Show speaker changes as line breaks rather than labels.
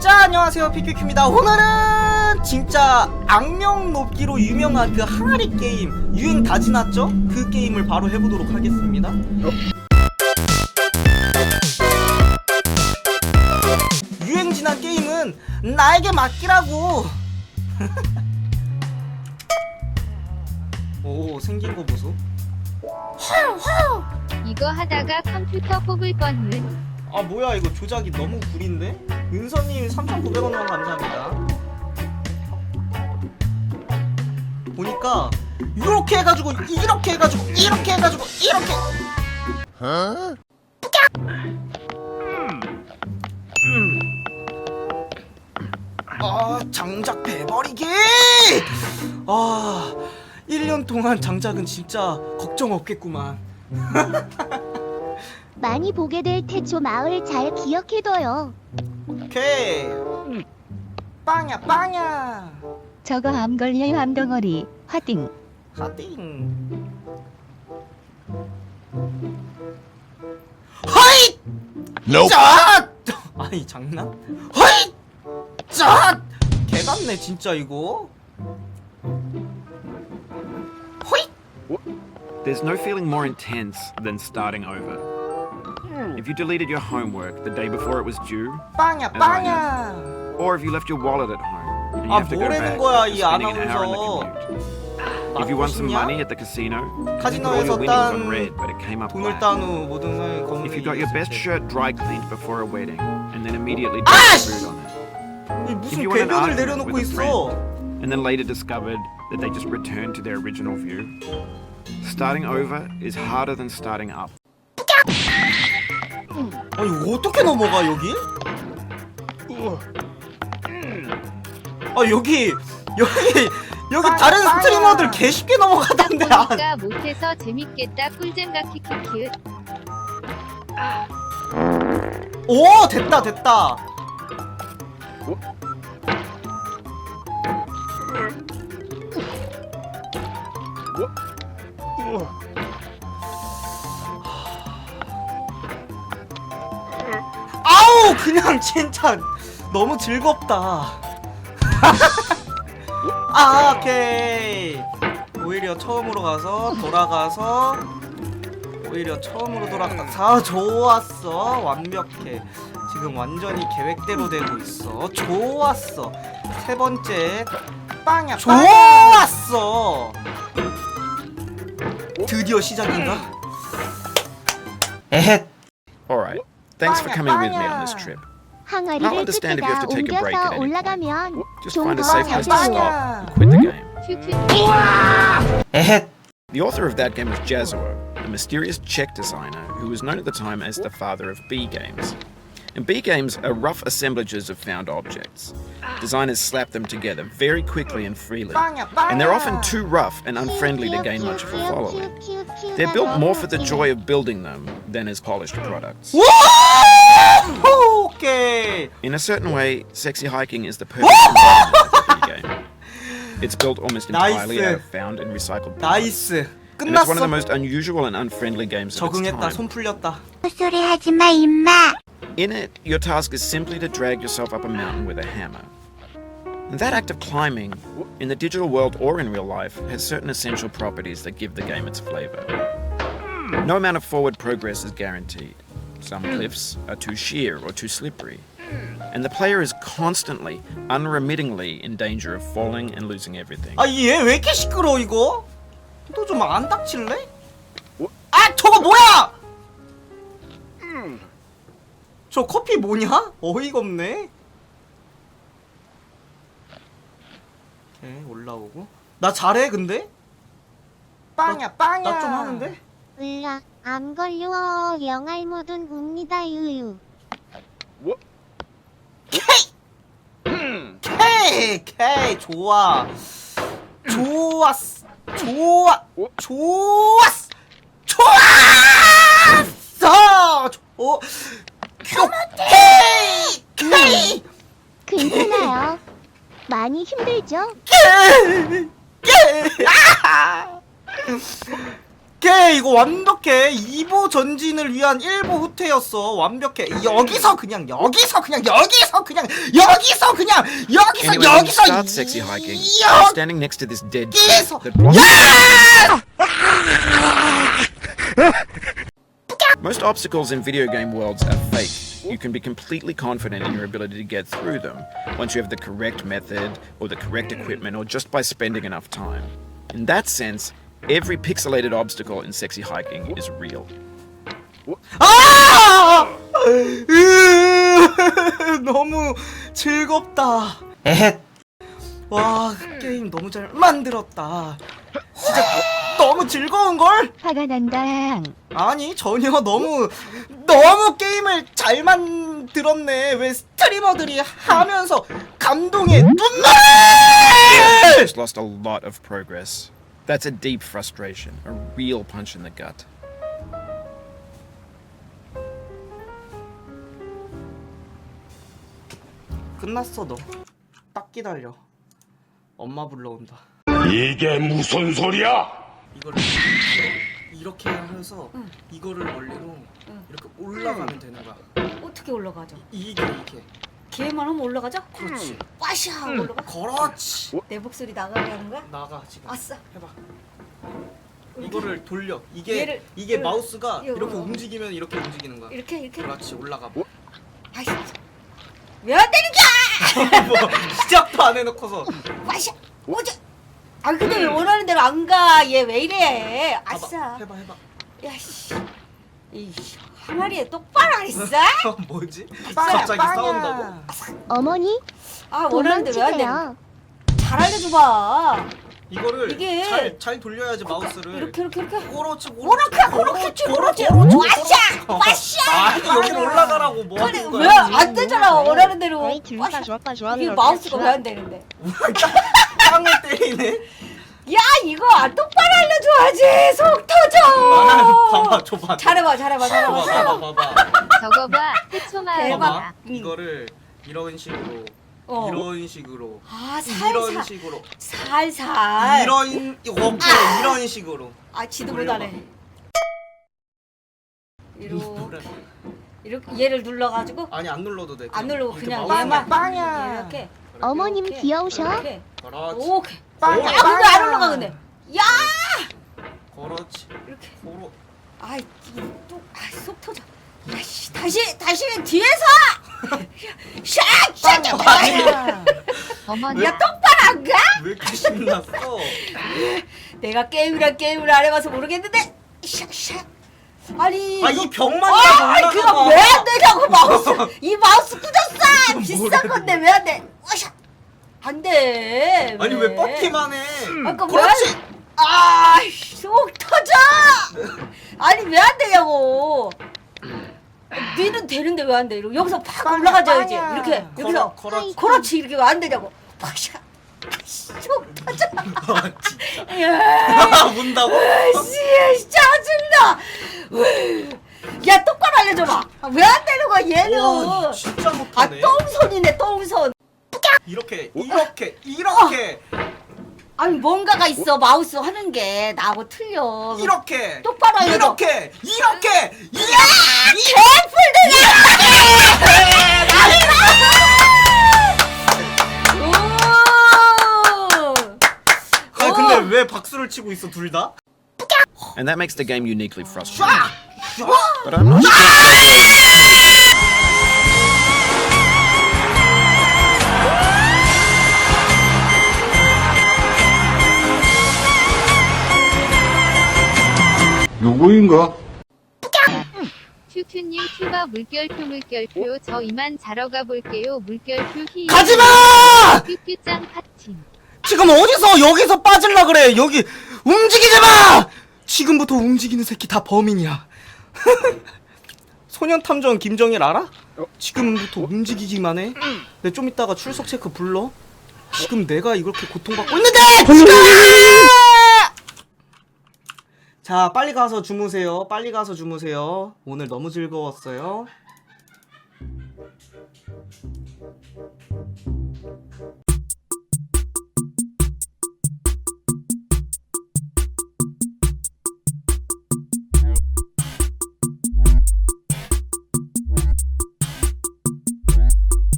자 안녕하세요. 피큐큐입니다. 오늘은 진짜 악명 높기로 유명한 그 항아리 게임 유행 다 지났죠? 그 게임을 바로 해보도록 하겠습니다. 유행 지난 게임은 나에게 맡기라고. 오 생긴 거 보소.
이거 하다가 컴퓨터 뽑을 뻔은
아 뭐야 이거 조작이 너무 구린데? 은서님 3,900원 원 감사합니다. 보니까 이렇게 해가지고 이렇게 해가지고 이렇게 해가지고 이렇게! 아 장작 배버리기 아 1년 동안 장작은 진짜 걱정 없겠구만
많이 보게 될 태초 마을 잘 기억해둬요.
오케이. 빵야 빵야.
저거 암 걸려요 암덩어리. 화딩.
하딩. 허이 짜 아니 장난? 허이 짜 개 같네 진짜 이거. 허이
There's no feeling more intense than starting over. If you deleted your homework the day before it was due,
빵야 빵야
or if you left your wallet at home and you
아,
have to go
뭐라는
back
거야,
after
이
spending an hour in the
아나운서.
commute. If you won some
싶냐?
money at the casino, you put all
카지노에서
your winnings on
딴
red, but it came up
돈을
black.
딴 후 모든 걸 검은
If you got your best shirt dry cleaned before a wedding and then immediately
아,
dumped
씨!
food on it,
무슨
If you want an
궤변을
argument
내려놓고
with a
있어
and then later discovered that they just returned to their original view, starting over is harder than starting up.
아니 어떻게 넘어가 여기? 아 여기 여기 여기 다른 스트리머들 개 쉽게 넘어가던데 아,
보니까 못해서 재밌겠다. 꿀잼가 키키키.
오 됐다 됐다. 아우 그냥 진짜 너무 즐겁다. 아 오케이. 오히려 처음으로 가서 돌아가서 오히려 처음으로 돌아가서 좋았어. 완벽해. 지금 완전히 계획대로 되고 있어. 좋았어. 세 번째 빵야 좋았어! 드디어 시작인가? 에헷.
Alright, Thanks for coming with me on this trip. I'll understand if you have to take a break at any point. Just find a safe place to stop and quit the game. the author of that game was Jazuo, a mysterious Czech designer who was known at the time as the father of B games. And B games are rough assemblages of found objects. Designers slap them together very quickly and freely, and they're often too rough and unfriendly to gain much of a following. They're built more for the joy of building them than as polished products
오케이
In a certain way, Sexy Hiking is the perfect embodiment of a B game. It's built almost entirely
Nice.
out of found and recycled parts.
나이스
And it's one of
끝났어
the most unusual and unfriendly games of its
적응했다
time.
손 풀렸다
소리 하지 마 임마.
In it, your task is simply to drag yourself up a mountain with a hammer. And that act of climbing, in the digital world or in real life, has certain essential properties that give the game its flavor. No amount of forward progress is guaranteed. Some cliffs are too sheer or too slippery. And the player is constantly, unremittingly in danger of falling and losing everything.
아 얘 왜 이렇게 시끄러 이거? 너 좀 안 닥칠래? 아 저거 뭐야? 저 커피 뭐냐? 어이가 없네. 오케이 올라오고. 나 잘해 근데? 빵야 빵야. 나 좀 하는데?
으아 암 걸려 영알 모든 웁니다 유유.
케이 케이 좋아. 좋았어. 좋아. 좋았어. 좋았어. 조. 케이 케이.
괜찮아요. 많이 힘들죠?
오케이 이거 완벽해 2보 전진을 위한 1보 후퇴였어 완벽해 여기서 그냥 여기서 그냥 여기서 그냥 여기서 그냥 여기서
Anyway, when you
여기서
start sexy hiking, you're
여기
standing next to this dead
Yes!
tree that blocks- Most obstacles in video game worlds are fake. You can be completely confident in your ability to get through them once you have the correct method or the correct equipment or just by spending enough time. In that sense, every pixelated obstacle in sexy hiking is real.
아! 으, 너무 즐겁다. 에헷. 와, 그 게임 너무 잘 만들었다. 진짜 너 무 즐거운 걸?
화가 난다.
아니 전혀 너무 너무 게임을 잘 만들었네. 왜 스트리머들이 하면서 감동의 눈물!
Just lost a lot of progress. That's a deep frustration, a real punch in the gut.
끝났어 너. 딱 기다려. 엄마 불러온다.
이게 무슨 소리야?
이거를 이렇게 하면서 이거를 원리로 이렇게 올라가면 되는 거야.
어떻게 올라가죠?
이게 이게.
걔만 하면 올라가죠?
그렇지.
빠샤 하고 올라가.
그렇지.
내 목소리 나가게 하는 거야?
나가 지금.
아싸.
해봐. 이거를 돌려. 이게
얘를-
이게
얘를-
마우스가
이거.
이렇게 움직이면 이렇게 움직이는 거야.
이렇게 이렇게.
그렇지 올라가.
아이씨. 왜안 되는 거야?
뭐 시작도 안 해놓고서
빠샤. 오자. 아 근데 왜 원하는 대로 안 가? 얘 왜 이래?
봐봐.
아싸.
해봐 해봐.
야씨. 이 항아리에 똑바로 안 있어?
뭐지? 갑자기 싸운다고?
어머니
아 원하는 대로 왜안 돼?
도망치세요.
잘 알려줘봐.
이거를
이게-
잘 잘 돌려야지 마우스를.
이렇게 이렇게 이렇게.
그렇지
오락해, 오락했지, 오락해. 빠샤, 빠샤.
아니 여기 올라가라고 뭐 하는 거야?
왜안 되잖아 원하는 대로. 빠샤.
좋았다, 좋아하는
이게
걸
마우스가. 왜 안 되는데?
땅을 때리네.
야 이거 안 똑바로 알려줘야지 속
아,
터져
봐봐 줘봐.
잘해봐 잘해봐 잘해봐
봐봐
잘해봐
봐봐 봐봐.
저거 봐. 해초마을
대박.
봐.
응.
이거를 이런 식으로
어.
이런 식으로
아
이런
살살
식으로
살살
이런 오케이 이런 식으로
아 지도. 못하네 이렇게. 이렇게 얘를 눌러가지고
아니 안 눌러도 돼.
안
이렇게
그냥
마우스만
얘만
빵이야.
이렇게
어머님
이렇게,
귀여우셔?
이렇게
그렇지.
오케이
빵,
아 근데 안 올라가 근데 야
그렇지.
이렇게
고로.
아이 또아속 터져 야씨 다시 다시 뒤에서 샥샥.
어머나.
야 똑바로 안 가?
왜 이렇게 신났어?
내가 게임이란 게임을 안 해봐서 모르겠는데 샥샥 아니
아이 벽만
아, 아니
다
그거. 왜 안 되냐고 마우스 이 마우스 뜯었어 비싼 건데 왜 안 돼? 어샤 안 돼
아니 왜 뻗기만 해?
아까 왜
그렇지.
아 속 터져 아니 왜 안 되냐고 니는 되는데 왜 안 돼? 이러고 여기서 팍 올라가줘야지 이렇게 여기서
걸어, 걸어.
그렇지 이렇게 왜 안 되냐고 팍샤 속 터져
아, 진짜.
야
문다고?
씨, 짜증나. 야, 똑바로 알려줘봐. 왜 안 되는 거야, 얘는?
와, 진짜
아,
못하네.
똥손이네, 똥손.
이렇게 이렇게 이렇게
아니, 뭔가가 있어, 마우스 하는 게. 나하고 틀려.
이렇게
똑바로 알려줘.
이렇게 이렇게 이렇게
오!
아 근데 왜 박수를 치고 있어 둘 다?
And that makes the game uniquely frustrating. But I'm not sure.
누구인가?
큐큐님 큐바 물결표 물결표 저 이만 자러 가볼게요. 물결표 히.
가지마!
큐큐짱 파팅.
지금 어디서 여기서 빠질라 그래 여기 움직이지 마! 지금부터 움직이는 새끼 다 범인이야 소년 탐정 김정일 알아? 지금부터 움직이기만 해? 내 좀 이따가 출석 체크 불러? 지금 내가 이렇게 고통받고 있는데! 자, 빨리 가서 주무세요. 빨리 가서 주무세요. 오늘 너무 즐거웠어요.